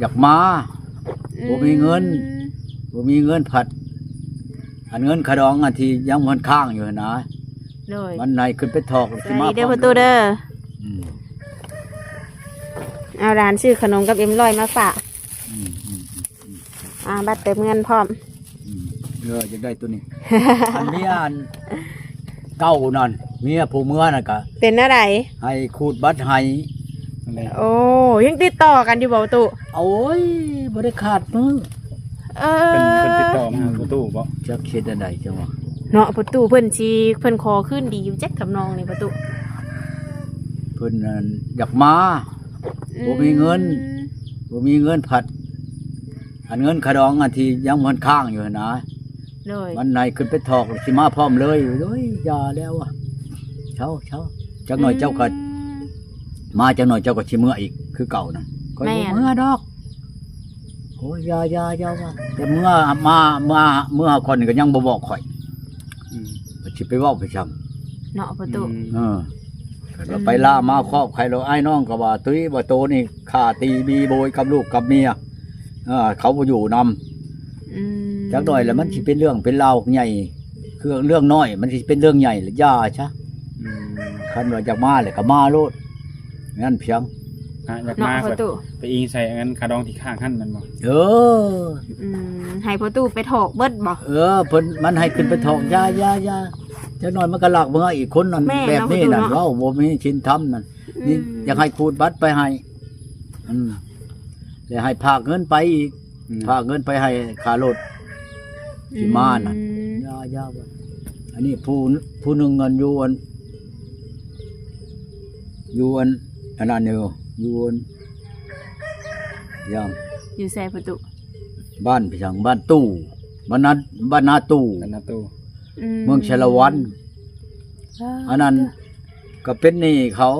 อยากมาบ่มีเงินบ่มีเงินผัด อันเงินขะดองอันที่ยังมันค้างอยู่นะโดยมันในขึ้นไปถอกสวัสดีเด้อประตูเด้ออืมเอาร้านชื่อขนมกับเอ็มลอยมาฝากอืมอืมอ่าบัตรเติมเงินพร้อมอืมเออจะได้ตัวนี้ อันเมียอันเก้านั่นเมียผู้เมื่อน่ะก็เป็นอะไรให้ขูดบัตรให้ นั่นแหละโอ้ยังติดต่อกันอยู่บ่ประตูโอ้ยบ่ได้ขาดมือเอเป็นอเป็นติดต่อมาหาประตูบ่จักเฮ็ดอันใดจังวะเนาะประตูเพิ่นชีเพิ่นคอขึ้นดีอยู่แจ็คทำนองนี่ประตูเพิ่นนั่นอยากมา บ่มีเงิน บ่มีเงินผัด อันเงินขะดองอันที่ยังมันค้างอยู่นะโดยมันในขึ้นไปถอกสิมาพร้อมเลยเอ้ยอย่าแล้วอะเช้าเช้าจักหน่อยเจ้าก็ มาจักหน่อยเจ้าก็สิเมื่ออีกคือเก่านั่นก็บ่เมื่อดอกโอ้ยอย่าอย่าอย่าว่าแต่เมื่อมาเมื่อเมื่อคนก็ยังบ่บอกข่อยอืมสิไปเว้าไปจำเนาะประตูอืมเออเราไปล่ามาครอบใครเราไอ้น้องก็ว่าตุ้ยว่าโตนี่ฆ่าตีบีโบยกับลูกกับเมียเออเขาบ่อยู่นำอืมจักหน่อยแล้วมันสิเป็นเรื่องเป็นราวใหญ่คือเรื่องน้อย มันสิเป็นเรื่องใหญ่หรือย่าชะอืมคันว่าจากมาเลยก็มาโลด งั้นเพียงอะอยากเนาะมาประตูไปอิงใส่อันนั้นคาดองที่ข้างหั่นมันบ่เออ อืมให้ประตูไปถอกเบิดบ่ เออเพิ่นมันให้ขึ้นไปทองยายายาจักหน่อยมันก็ลากเมื่ออีกคนนั่นแม่แบบนี้นั่นเนาะ เว้าบ่มีชินทำนั่นนี่อยากให้คูดบัตรไปให้ อืมแล้วให้พากเงินไปอีกอืมพากเงินไปให้ค่ารถสิมาน่ะ อืมยายาบ่อันนี้ผู้ผู้หนึงเงินอยู่อันอยู่อัน อันนั้นอยู่อยู่อันยังอยู่ใส่ประตูบ้านพี่ช่างบ้านตู้บ้านนาบ้านนาตู้นั่นนะตู้เมืองชลวันอันนั้นก็เป็นหนี้เขา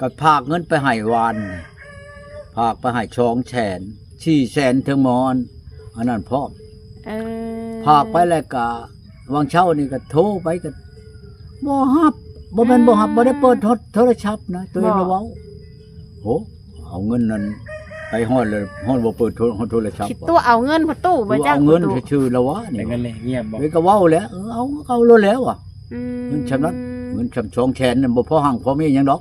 ก็พากเงินไปให้วานพากไปให้ช่องแสนชี่แสนถึงหมอนอันนั้นพร้อมเออพากไปแล้วก็วางเช่านี่ก็โทรไปก็บ่ฮับ บ่แม่นบ่ฮับบ่ได้เปิดโทรโทรศัพท์นะตัวเองระเว้าโหเอาเงินนั้นไปฮอดเลยฮอดบ่เปิดโทรฮอดโทรศัพท์คิดตัวเอาเงินประตูบ่บ่จักเอาเงินประตูชื่อๆแล้ววะแต่นี่เงินเลยเงียบบ่เฮ้ยก็เว้าแล้วเออเอาเอาโลดแล้วอะอืมเงินชำระเงินชำชองแชนนั่นบ่พอหังพอมีหยังดอก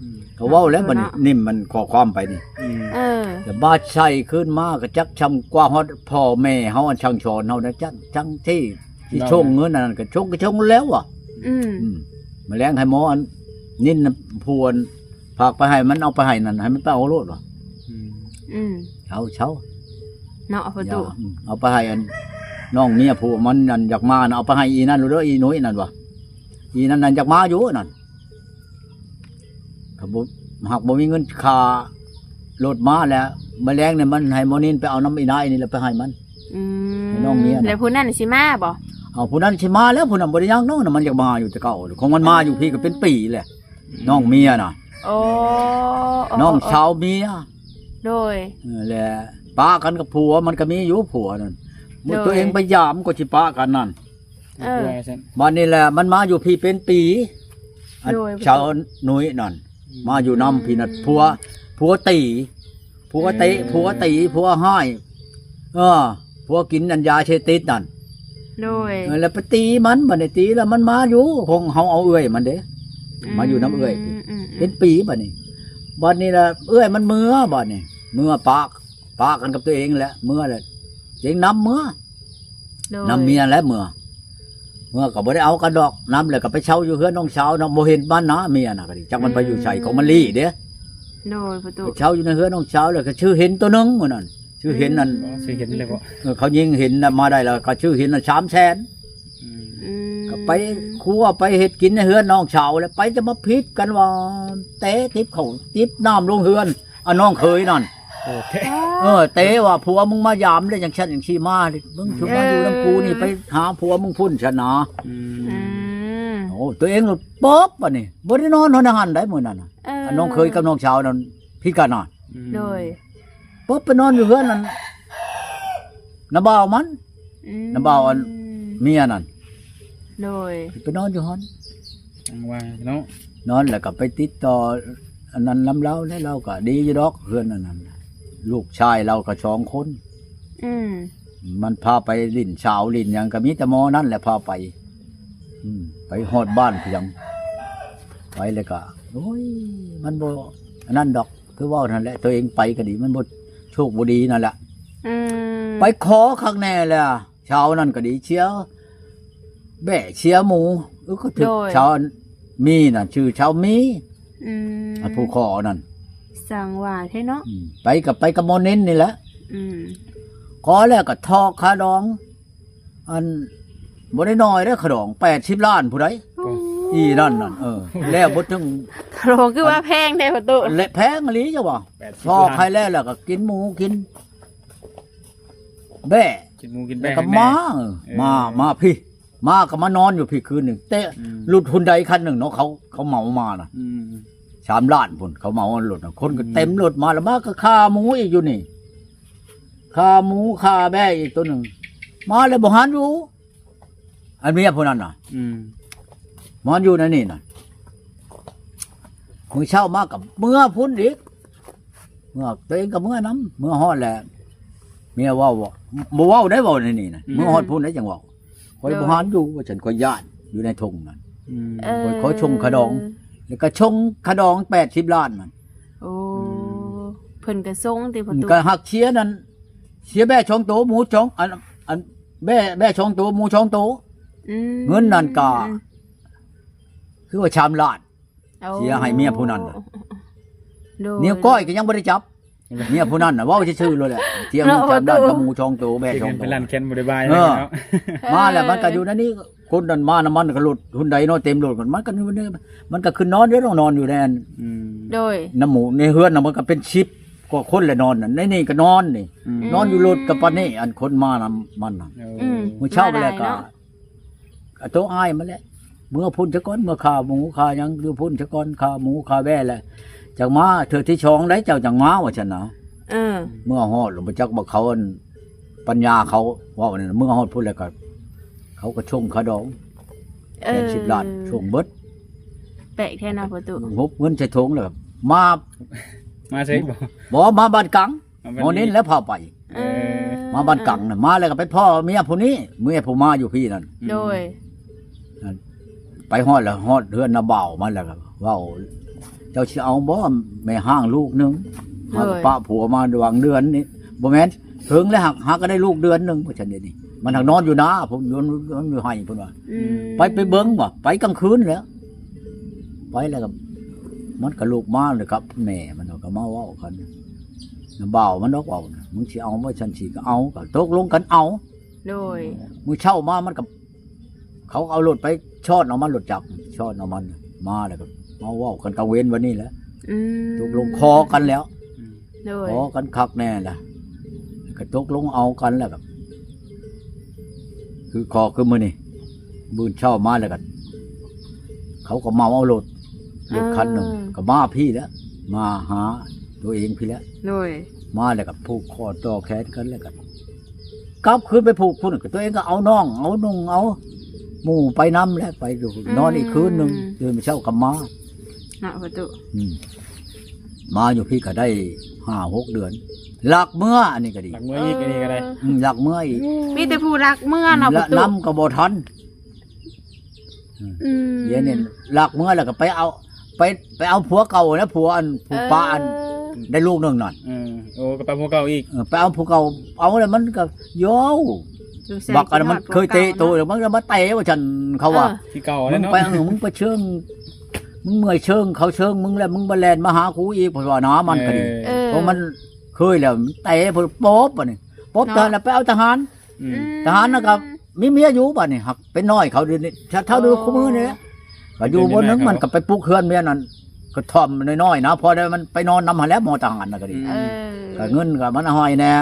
อืมก็เว้าแล้วมันเนาะนิ่มมันขอความไปนี่อืมเออแต่บาดใส่ขึ้นมาก็จักชำกว่าฮอดพ่อแม่เฮาอันช่างสอนเฮานะจังจังที่ที่ชงเงินนั่นก็ชงก็ชงแล้วอะอืมอื มมาแรงให้หมออันนินน่ะพวนฝากไปให้มันเอาไปให้นั่นให้มันไปเอาโลดวะอืมอืมเอาเช้าเนาะประอย่าตูอืมเอาไปให้อันน้องเมียผู้มันนั่นอยากมาน่ะเอาไปให้อีนั่นรู้เด้ออีหนุ่ยนั่นวะอีนั่นนั่นอยากมาอยู่นั่นถ้าบ่หากบ่มีเงินค่ารถมาแล้วมาแรงเนี่ยมันให้หมอนินไปเอาน้ำอีนายนี่แล้วไปให้มันอืมน้องเมียน่ะแล้วผู้นั้นสิมาบ่ เอาผู้นั้นสิมาแล้วผู้นั้นบ่ได้ยังน้องน่ะมันอยากมาอยู่แต่เก่าของมันมาอยู่พี่ก็เป็นปีแหละน้องเมียน่ะโอ้น้องสาวเมียโดยเออแหละป้ากันกับผัวมันก็มีอยู่ผัวนั่นเมื่อโดยตัวเองไปยามก็สิป้ากันนั่นเออด้วยซั่นบ้านนี้แหละมันมาอยู่พี่เป็นปีอันโดยชาวหนุ่ยนั่นมาอยู่นำพี่นัดผัวผัวตีผัวเตะผัวตีผัวให้เออผัวกินอัญญาเชติดนั่น โดยเออแล้วไปตีมันบัดนี้ตีแล้วมันมาอยู่คงเฮาเอาเอื้อยมันเด้มาอยู่น้ำเอื้อยมอืมเป็นปีบัดนี้บัดนี้ละเอื้อยมันเมื่อบัดนี้เมื่อปากปากกันกับตัวเองแหละเมื่อแหละเจงน้ำเมื่อโดยน้ำเมียและเมื่อเมื่อก็บ่ได้เอากันดอกน้ำเลยก็ไปเช่าอยู่เฮือนน้องสาวน้องบ่เห็นบ้านนาเมียน่ะก็ดิจักมันไปอยู่ใส่ของมันลี่เด้โดยประตูไปเช่าอยู่ในเฮือนน้องสาวเลยก็ชื่อเห็นตัวหนึงมื้อนั้น ชื่อเห็นนั่นบ่สิเห็นเลยบ่เออเขายิงเห็นน่ะมาได้แล้วก็ชื่อเห็นน่ะ3แสนอืมอืมก็ไปครัวไปเฮ็ดกินในเฮือนน้องสาวแล้วไปจะมาพิษกันว่าเตะติบเขาติบน้ำลงเฮือนอะน้องเคยนั่น โอเค เออเตะว่าผัวมึงมายามได้อย่างฉันอย่างชีมาดิมึงชุบมาอยู่น้ำกูนี่ไปหาผัวมึงพุ่นชนะอือืมมโอ้ตัวเองหลุดป๊อบป่ะนี่บ่ได้นอนนอนอาหารได้มื้อนั้นน่ะเอออันน้องเคยกับน้องสาวนั่นพี่กันน่ะโดย ป๊อบไปนอนอยู่เฮือนนั่นน้าบ่าวมันอืมน้ำเบาอันเมียนั่นโดยไปนอนอยู่หั่นจังว่าเนาะนอนแล้วก็ไปติดต่ออันนั้นลำเล่าแล้วเราก็ดีอยู่ดอกเฮือนอันนั้นน่ะลูกชายเราก็สองคนมมันพาไปลินชาวลินยังก็มีแต่มอนั่นแหละพาไป อืไปฮอดบ้านเพียงไปเลยก็โอ้ยมันบ่นั่นดอกคือว่านั่นแหละตัวเองไปก็ดีมันบ่ โชคบ่ดีนั่นแหละอืมไปขอข้างแน่เลยอะชาวนั่นก็ดีเชียวแบ่เชียหมูเออก็ถึกชาวมีน่ะ ชื่อชาวมีอืมอันผู้ขอนั่นสั่งว่าแท้เนาะอืมไปกับไปกับโมเน้นนี่แหละอืมขอแล้วก็ทอกคาดอง อันบ่ได้น้อยเด้อขะดอง80ล้านผู้ใด อีนั่นนั่นเออแล้วบ่ถึงโครงคือว่าแพงแท้ประตูและแพงอีหลีจ้ะบ่80ทอกใครแล้วแล้วก็กินหมูกิน แบ่กินหมูกินแล้แป้วงก็ให้แมาเออเออมามาพี่ มาก็มานอนอยู่พี่คืนหนึ่งเตะอืมหลุดหุ่นใดคันหนึ่งเนาะเขาเขาเหมามาน่ะอืมสามล้านพุ่นเขาเหมาหลุดน่ะคนก็เต็มรถมาแล้วมาก็ฆ่าหมูอีกอยู่นี่ฆ่าหมูฆ่าแบ่อีกตัวหนึ่งมาเลยบ่หันอยู่อันเมียพวกนั้นน่ะอื มมันอยู่ในนี่น่ะมือเช่ามากับเมื่อพุ่นอีกเมื่อตัวเองกับเมื่อน้ำเมื่อฮอดแหละเมียเว่าบ่บ่เว้าได้เว้าในนี่น่ะเมื่อฮอดพุ่นได้จังเว้าคอยบ่หันอยู่ว่าฉันคอยย่านอยู่ในทงนั่นอืมเออขอชงขะดอง แล้วก็ชงขะดองแปดสิบล้านมันโอ้เพิ่นก็ส่งติประตูก็หักเชียร์นั่นเชียร์แบ่ชองโตหมูชองอันอันแบ่แบ่ชองโตหมูชองโตอืมเงินนั่นก็ คือว่าชามล้านอาเสียให้เมียผู้นั้นน่ะโดเนี่ยก้อยก็ยังบ่ได้จับเมียผู้นั้นน่ะเว้าชื่อๆเลยแหละเที่ยงชามล้านกับหมูชองโตแบ่เฮ็ดชองกันโต เป็นร้านแคนบ่ได้บายเออ เนาะมาแล้วมันก็อยู่ในนี้คนนั้นมาน้ำมันก็หลุดหุ่นใดเนาะเต็มรถมันก็อยู่ในมันก็ขึ้นนอนเด้อต้องนอนอยู่ในนั้นอืมโดย น้ำหมูในเฮือนน่ะมันก็เป็นชิปกว่าคนเลยนอนน่ะในนี่ก็นอนนี่อืมนอนอยู่รถกับปานนี่อันคนมานํมันน่ะอืม มื้อเช้าไปแล้วก็มาได้เนาะก็โตอ้ายมาแล้ว เมื่อพุ่นจะก่อนเมื่อขาหมูขาหยังอยู่พุ่นจะก่อนขาหมูขาแว่แหละจังมาเธอที่ชองได้เจ้าจังมาว่าฉันนะเออเมื่อฮอดหลวงพ่อจักบอกเขาอันปัญญาเขาว่าว่านี่นะเมื่อฮอดพุ่นแล้วก็เขาก็ชงขาดองเอแปอดสิบล้านชงเบิดแปลกแท้นะประตูงบเงินใส่ทงเลยมามาใช่บ่บอกมาบ้านกังเอาหมอนี้แล้วพาไปเออมาบ้านกังน่ะมาแล้วก็ไปพ่อเมียผู้นี้เมียผู้มาอยู่พี่นั่นโดย ไปฮอดแล้วฮอดเฮือนนาเบามันแล้วก็เว้าเจ้าสิเอาบ่แม่ห้างลูกหนึงมากับป้าผัวมาดวงเดือนนี่บ่แม่นถึงแล้วหักหักก็ได้ลูกเดือนหนึงเพราะฉันเดี๋ยวนี้มันหักนอนอยู่นะผมนอนนอนอยู่ให้เพิ่นว่า อืมไปไปเบิ่งบ่ไปกลางคืนแล้วไปแล้วก็มันก็ลูกมาเลยครับแม่มันก็มาเว้ากันนาเบามันดอกเว้าน่ะมึงสิเอาบ่ฉันสิก็เอาก็ตกลงกันเอาโดยมือเช่ามามันกับเขาเอารถไป ชอดเอามันรถจักรชอดเอามัน มาแล้วก็มาเว่ากันกลางเว้นวันนี้แหล้วอืมตกลงคอกันแล้วอืมโดย คอกันคักแน่ละก็ตกลงเอากันแล้วกับคือคอคือมือนี่บืนเช่ามาแล้วกันเขาก็เมาเอารถรถคันหนึ่งก็มาพี่แล้ว มาหาตัวเองพี่แล้ว โดย มาแล้วกับผูกคอต่อแขนกันแล้วกันกลับคืนไปผูกพุ่นก็ตัวเองก็เอาน้อง เอานุ่งเอา หมู่ไปน้ำแล้วไปอยู่นอนอีกคืนหนึ่งเดินไปเช่ากับมานะประตูอืมมาอยู่พี่ก็ได้ห้าหกเดือนหลักเมื่ออันนี้ก็ดีหลักมืออีกอันนี้ก็ได้อืมหลักเมื่ออีกมีแต่ผู้รักเมื่อเนาะปและระตูน้ำก็บ่ทันอืมเดี๋ยวนี้หลักเมื่อแล้วก็ไปเอา ไปไปเอาผัวเก่านะผัวอันผัวป้าอันได้ลูกหนึ่งนั่นเออโอ้กระเป๋าหัวเก่าอีกเออไปเอาผัวเก่าเอาแล้วมันก็โย่ ดูแซ่บักอันนั้นมันกิเคยเตะตัวแล้วมันก็มาเตะว่าฉันเขาว่าที่เก่ามึแล้วงเนาะไปเออมึงไปเชิงมึงเมื่อยเชิงเขาเชิงมึงแล้วมึงมาแลนมาหากูอีกเพราะว่าน้ามันก็ดีเออ เพราะมันเคยแล้วมันเตะเพอโป๊บป่ะนี่โป๊บเนาะตอนแล้วไปเอาทหาร อือืมมทหารนะครับ มีเมียอยู่ป่ะนี่หักเป็นน้อยเขาเดูนี่ถ้าเท่าดูคู่มือเนี่ยก็อยู่บนนึงมันก็ไปปลุกเฮือนเมียนั่นก็ทอมน้อยๆนะพอได้มันไปนอนนำหาแล้วหมอทหารนะก็ดี เออ ก็เงินก็มันหอยแน่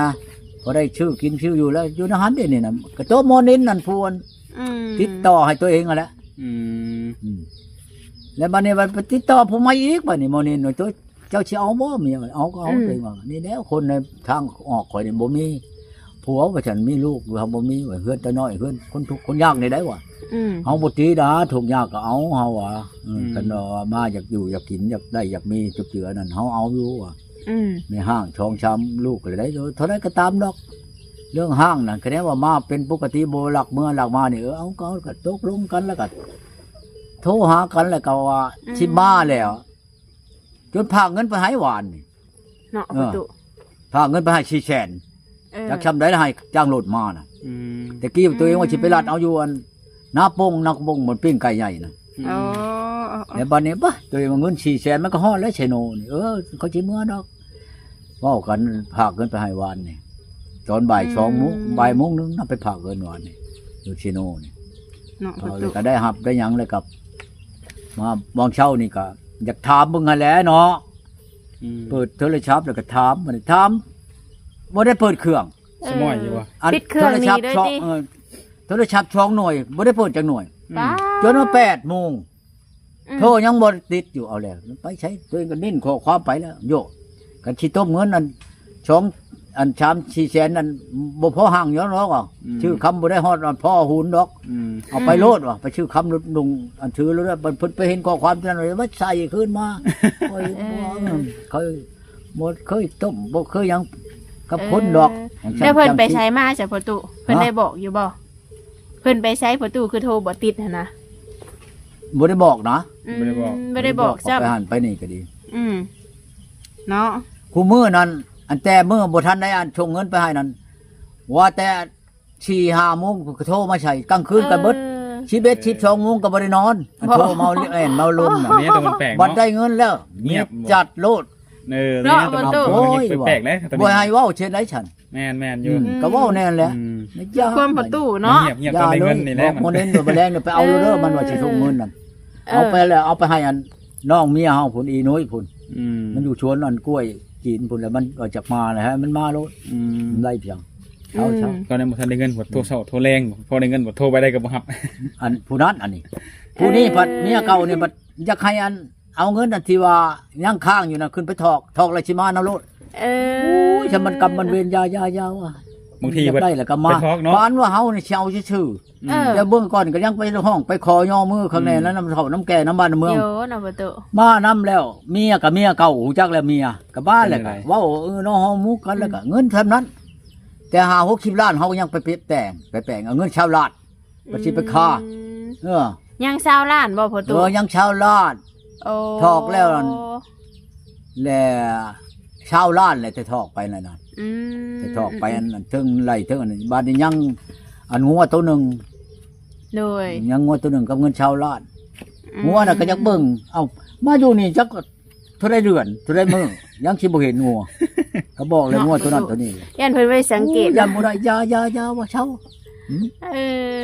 พอได้ชื่อกินชื่ออยู่แล้ว อยู่ในหันเดี๋ยวนี้นะก็โตโมนินนั่นพวนอืมติดต่อให้ตัวเองอะแหละอืมอืมแล้วบัดนี้มันไปติดต่อผมมาอีกบัดนี้โมนินว่าตัวเจ้าสิเอาบ่เมียเอาก็เอาตัวเองว่านี่แล้วคนในทางออกข่อยนี่บ่มีผัวว่าฉันมีลูกว่าบ่มีว่าเฮือนแต่น้อยเฮือนคนทุกข์คนยากนี่ได้ว่ะอืม เฮาบ่ตีดาทุกข์ยากก็เอาเฮาว่าอืม กันว่ามาอยากอยู่อยากกินอยากได้อยากมีจุกเจือนั่นเฮาเอาอยู่ว่ะ อืมในห้างช่องช้ำลูกอะไรได้เท่าไรก็ตามดอก เรื่องห้างนั่นคะแนนว่ามาเป็นปกติโบหลักเมื่อหลักมาเนี่ยเออเอาก็ก็ตกลงกันแล้วก็โทรหากันแล้วก็ว่าชิมาแล้วจนพาเงินไปให้หวานนี่เนาะเอปอระตูพาเงินไปให้ชีแสนเออจักชำได้ให้จ้างรถมาน่ะอืมแต่กี้ตัวเองว่าชิไปรัดเอาอยู่อันหน้าโป่งนักบงเหมือนปิ้งไก่ใหญ่นะอ๋ออ๋อ ในบ้านนี้ปะตัวเองว่าเงินชีแสนมันก็ฮอดแล้วเชโนนี่เออเขาชิเมื่อดอกเว่ากันพาเงินไปให้หวานนี่ตอนบ่ายสองโมงบ่ายโมงนึงน่าไปพาเงินหวานนี่อยู่เชโนนี่เนาะปเอาระเลตูยก็ได้หับได้หยังเลยกับ มามองเช่านี่ก็อยากถามมึงหั้นแหล้วเนาะอืมเปิดโทรศัพท์แล้วก็ถามมันถามบ่ได้เปิดเครื่องสมอยอยู่ว่ะปิดเครื่องนี้โทศัพท์ด้วยช่องดิเออโทรศัพท์ช่องหน่วยบ่ได้เปิดจักหน่วยป้าจนว่าแปดโมงอืม โทรยังบ่ติดอยู่เอาแล้วไปใช้ตัวเองก็นิ่นขอความไปแล้ว โยกันสิต้มเงินอันช่องอันชามชีแสนนั่นบ่พอห่างย้อนหรอกอะชื่อคำบ่ได้ฮอดอันพ่อหูนดอก อืมเอาไปโลดว่ะไปชื่อคำลุดลุงอันถือแล้วเนี่ยมันเพิ่นไปเห็นข้อความนั้นเลยว่าใส่ขึ้นมาโอ้ยบ่เคยหมดเคยต้มบ่เคยหยังกับคนดอกแล้วเพิ่นไปใช้จำมาจากประตูเพิ่นฮะได้บอกอยู่บ่เพิ่นไปใช้ประตูคือโทรบ่ติดหั่นนะ บ่ได้บอกนะอืมบ่ได้บอกจ้จ้ะไปหันไปนี่ก็ดีอืมเนาะคู่มือนั้น อันแต่มือบ่ทันได้อันชงเงินไปให้นั้น ว่าแต่4 5โมงก็โทรมาใช้กลางคืนก็เบิดออ11 12โมงก็บ่ได้นอนอันโทรเมาเล่นเมาลมอัน่ะนนี้ตัวมันแปลกบัดเนาะ ได้เงินแล้วเงียบ จัดโลด เออตัวนี้ตัวมันเนาะโอ้ยแปลกๆเลยตัวบ่นี้ให้เว้าเช่นไดฉันแม่นแม่นออืยู่มก็เว้าแน่นแหละอืมนะจ๊ะความประตูมันเนาะ เงียบเงียบตอนได้เงินนี่แหละบอกโมเดนตัวไปแรงเนี่ยไปเอาเด้อมันว่าสิส่งเงินนั่น เอาไปแล้วเอาไปให้อันน้องเมียเฮาพุ่นอีน้อยพุ่นอืมมันอยู่ชวนอันกล้วยจีนพุ่นแล้วมันก็จะมาเลยฮะมันมาโลดอืมมันไล่เพียงเอาเช้าตอนนั้นบ่ทันได้เงินบ่โทรเช้าโทรแรงบ่พอได้เงินบ่โทรไปได้ก็บ่รับอันผู้นั้นอันนี้ ผู้นี้พัดเมียเก่านี่พัดอยากให้อัน เอาเงินอันที่ว่ายังค้างอยู่น่ะขึ้นไปถอกถอกแล้วสิมานะโลดเออโอ้ยฉันมันกรรมมันเวรยายายาว่ะ บางทีอยากเพิ่นได้แล้วก็มาไปถอกเนาะปานว่าเฮานี่สิเอาชื่อๆเออแล้วเบื้องก่อนก็ยังไปห้องไปคอย่อมือข้างในแล้วน้ำเขาน้ำแก่น้ำบ้านน้ำเมืองโยเนาะประตูมาน้ำแล้ว เมียกับเมียเก่าหูจักแล้วเมียกับบ้านเลยเป็นก็ไรเว่าเออน้องห้องมุกกันแล้วก็เงินเท่านั้น แต่หาหกสิบล้านเขาก็ยังไปเปรียบแต่งไปแปลงเอาเงินชาวลาดไปสิไปฆ่าอืมเออยังเศร้าล้านบ่ประเอตูอยังชาวลาด โอ้ถอกแล้วนั่น แล้ว ชาวลาดเลยแต่ทอกไปนั่นน่ะอืมแต่ทอกไปอันนั้นถึงไรถึงอันนี้บ้านนี้ยังอันงัวตัวหนึ่งโดยยังงัวตัวหนึ่งกับเงินชาวลาดอืมงัวน่ะก็ยังเบิ่งเอ้ามาอยู่นี่จักเท่าไรเดือนเท่าไรมือยังสิบ่เห็นงัวก็บอกเลยงัวตัวนั้นตัวนี้ยันเพิ่นไว้สังเกตยาบ่ได้ยายายาว่าเช่าหืมเอ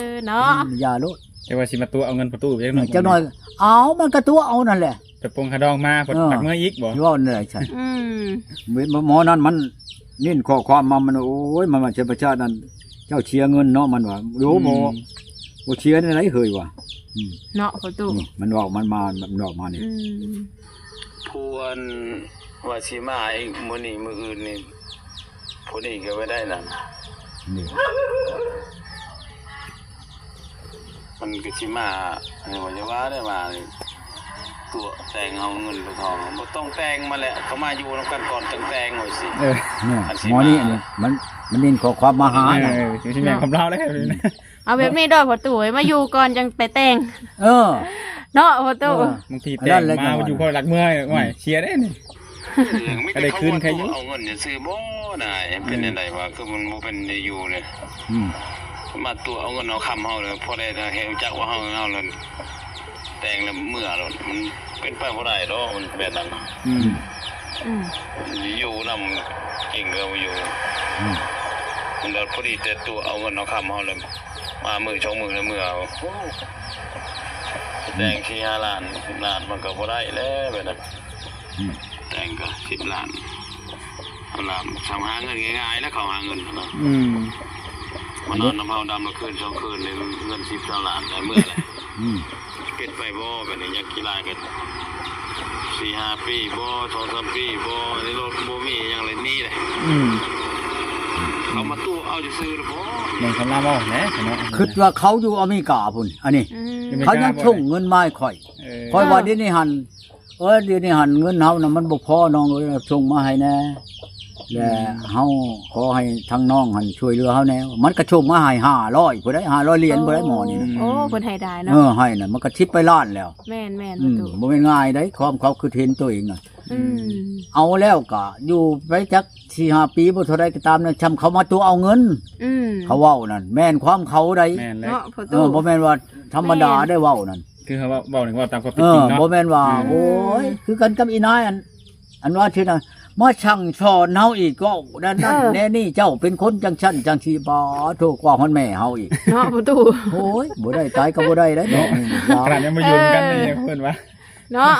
อเนาะยาโลดแต่ว่าสิมาตัวเอาเงินประตูไปจักหน่อยจักหน่อย เอามันก็ตัวเอานั่นแหละ ไปปรงคาดองมาพอเออตักเมื่ออีกบ่ที่ว่านั่นแหละฉันอืมหมอนั้นมันนิ่นข้อความมามันโอ้ยมันมาเชประชาตินั้นเจ้าเชียร์เงินเนาะมันว่าโยบ่บ่เชียร์ในไหนเคยว่ะอืมเนาะประตูนี่มันบอกมันมามันบอกมานี่อืมพวนว่าสิมาอีกมื้อนี้มื้ออื่นนี่ผู้นี้ก็ไม่ได้นะนี่มันก็สิมาอันนี้ว่าจะว่าได้มานี่ ตัวแต่งเอาเงินไปทองบ่ต้องแต่งมาแหละเขามาอยู่นำกันก่อนจังแต่งไว้สิ เออเนี่ยหมอนี่นี่มันมันนิ่นข้อความมาหาเอน่ะอสิแม่นความเล่าแล้วนะเอาแบบนี้ดอกประตูไว้มาอยู่ก่อนจังไปแต่งเออ เนาะประตูเออ บางทีแต่งมาอยู่พอหลักเมื่อไหวเชียร์ได้นี่เรื่องไม่ก็ได้คืนใครอยู่ เอาเงินเนี่ยซื้อบ่น่ะเป็นจังไดวะคือมันบ่เป็นได้อยู่เนี่ยอืมมาตัวเอาเงินเอาคำเฮาเลยพอได้เห็นจักว่าเฮาเอาเลย แต่งแล้วเมื่อแล้วมันเป็นไปบ่ได้ดอกมันแบบนั้นอืมอืมอยู่นำเก่งก็อยู่อืมมันเราพอดีแต่ตัวเอาเงินเอาคำเขาเลยมามือชงมือแล้วมือเอาโอ้แดงที่ห้าล้านสิบล้านมันก็พอได้แล้วแบบนั้นอืมแต่งก็สิบล้านเอาล่ะทำหาเงินง่ายๆแล้วเขาหาเงินนะอืมมานอนน้ำเผาดำละคืนสองคืนเลยเงินสิบสองล้านได้เมื่อไหรอืม เป็นไปบ่แบบนี้อยากกีฬากันสี่ห้าปีบ่สองสามปีบ่ในรถบ่มีอย่างไรนี่เลยอืมเขามาตู้เอาจะซื้อหรือบ่แม่นความเล่าบ่แหนะเนาะคิดว่าเขาอยู่อเมริกาพุ่นอันนี้ อืมไม่เขากล้ายังบ่ส่งเงินมาให้ข่อยเออข่อยว่าเดี๋ยวนี้หันเอ้ยเดี๋ยวนี้หันเงินเฮานะมันบ่พอน้องเอ้ยส่งมาให้แน่ และเฮาขอให้ทั้งน้องหันช่วยเหลือเฮาแน่มันก็ส่งมาให้500ผู้ใด500เหรียญผู้ใดหมอนี่นะโอ้เพิ่นให้ได้เอเนาะอให้น่ะมันก็ทิปไปล้านแล้วแม่นแม่นอืประมตูบ่แม่นง่ายได้ความเขาคือเห็นตัวเองน่ะ อืมเอาแล้วก็อยู่ไปจัก4-5ปีบ่เท่าใดก็ตามนะชำเขามาตัวเอาเงิน อืมเขาเว้านั่นแม่นความเขาใดแม่นแล้วเนาะประเอตู อบ่แม่นว่าธรรมดาได้เว้านั่นคือเขาว่าเว้าถึงว่าตามความเอเป็นจริองเนาะ บ่แม่นว่า อืม โอ้ยคือกันกับอีนายอัน อันว่าชื่อนะ มาช่างสอนเฮาอีกก็นั่นนั่นแน่นี่เจ้าเป็นคนจังชั้นจังชีบ่ถูกกว่าฮอนแม่เฮาอีกเนาะประตูโอ้ยบ่ได้ตายก็บ่ได้แล้วเนาะขนาดยังมายืนกันนี่เพิ่นว่าเนาะ